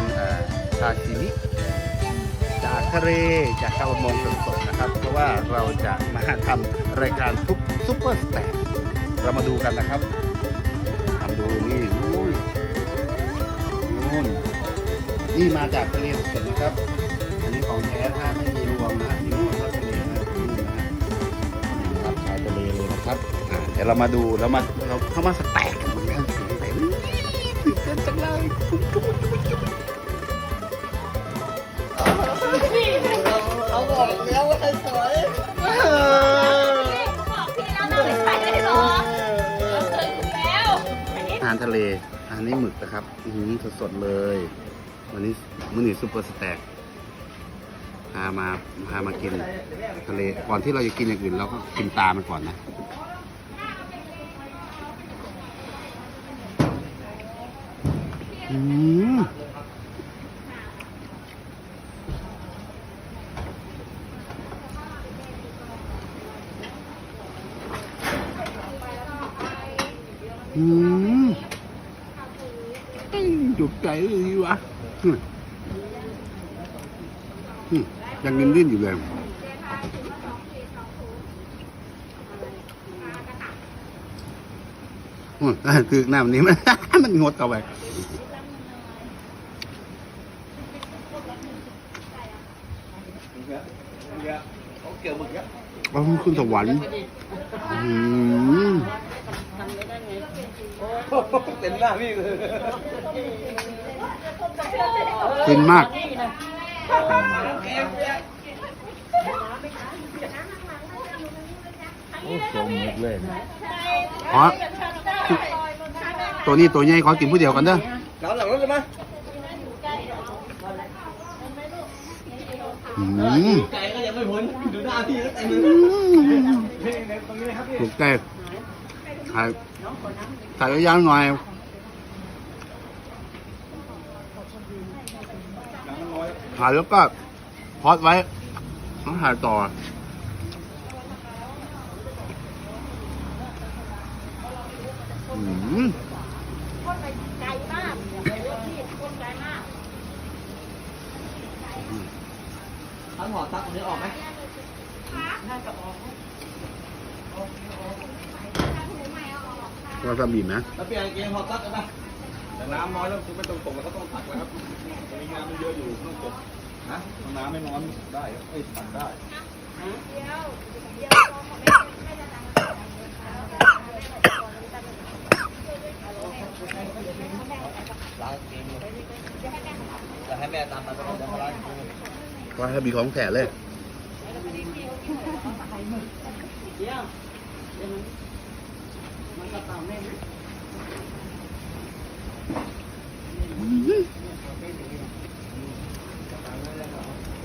านเอ่อซาชิมิจากทะเลจากชาวประมงสดๆนะครับ เพราะว่าเราจะมาทำรายการทุกซุปเปอร์สแต็กเรามาดูกันนะครับทำดูนี่นู่นนู่นนี่มาจากทะเลสดๆนะครับ อันนี้ของแท้นะไม่มีรวมนะที่นู่นครับทะเลนะที่นู่นนะรับชายทะเลเลยนะครับเดี๋ยวเรามาดูแล้วมาเราเข้ามาสแต็กกันมันกันตื่นเต้นจังเลย สวยบอกพี่แล้วนะไม่ใช่เลยเหรอเราเคยคุยแล้วอาหารทะเลอันนี้หมึกนะครับอื้อหือสดๆเลย วันนี้มื้อนี้ซุปเปอร์สแต็กพามาพามากินทะเลก่อนที่เราจะกินอย่างอื่นเราก็กินปลามันก่อนนะอืม อืมจุดใจเลยดีวะยังดิ้นดิ้นอยู่เลยอืมคือหน้ามันนี้มันมันงดเอาไป เขาเกี่ยวหมึกแล้วอ๋อขึ้นสวรรค์อืมเต็มหน้าพี่เลยฟินมาก โอ้โหหมึกเลยขอตัวนี้ตัวใหญ่ขอกินผู้เดียวกันเด้อน้ำหลังรถเลยไหมอืม ใจก็ยังไม่พ้นดูหน้าพี่แล้วเต็มเลยถูกใจถ่ายถ่ายระยะหน่อยถ่ายแล้วก็พอดไว้ต้องถ่ายต่ออืม คนไปไกลมากพี่คนไกลมาก ทั้งหอตักนี้ออกไหมวาซาบิไหมแล้วเปลี่ยนเกมหอตักกันไหมแต่น้ำน้อยแล้วคุณไม่ต้องตกแล้วก็ต้องตักแล้วครับมีน้ำมันเยอะอยู่ต้องตกนะน้ำไม่น้อยได้เอ้ยตักได้ล้างเกมเลยจะให้แม่ตามมาก็ต้องล้างเกม วาซาบิของแท้เลย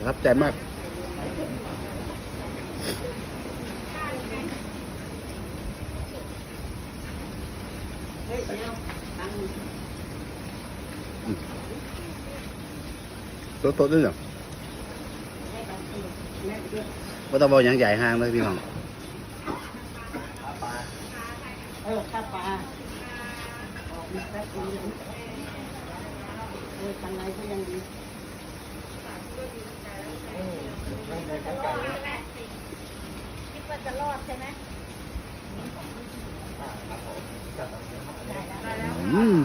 ครับใจมาก tốt tốt đấy nhỉ có tao bao nhãn dài hang đấy đi không เออข้าวปลาออกมาแป๊บนึงเออทางไหนก็ยังดีคิดว่าจะรอดใช่ไหมอืม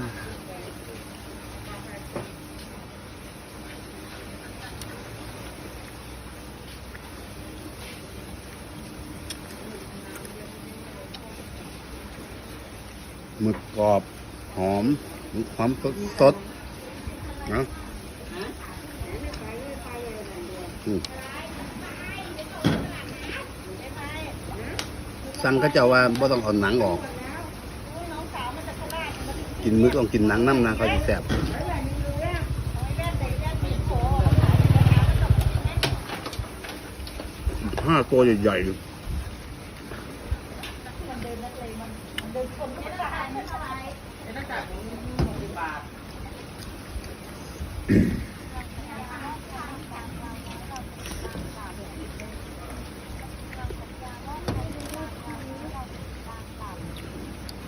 หมึกกรอบหอมหมึกหอมสดสดนะสั่งเขาจ้าว่าบ่ต้องเอาหนังออก กินมึกต้องกินหนังน้ำนะเขาจะแซ่บห้าตัวใหญ่ๆ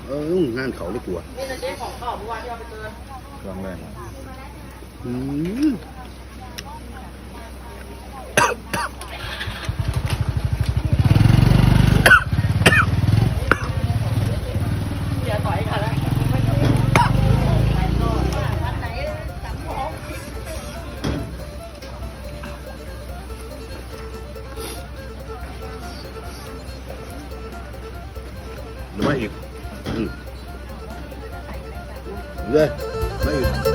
เอองานเขาเลยกลัวนี่เราเจ๊ของข้าวเมื่อวานที่เราไปเจอลองเลยอืมหรือว่าอีกอืม เลยไม่อีก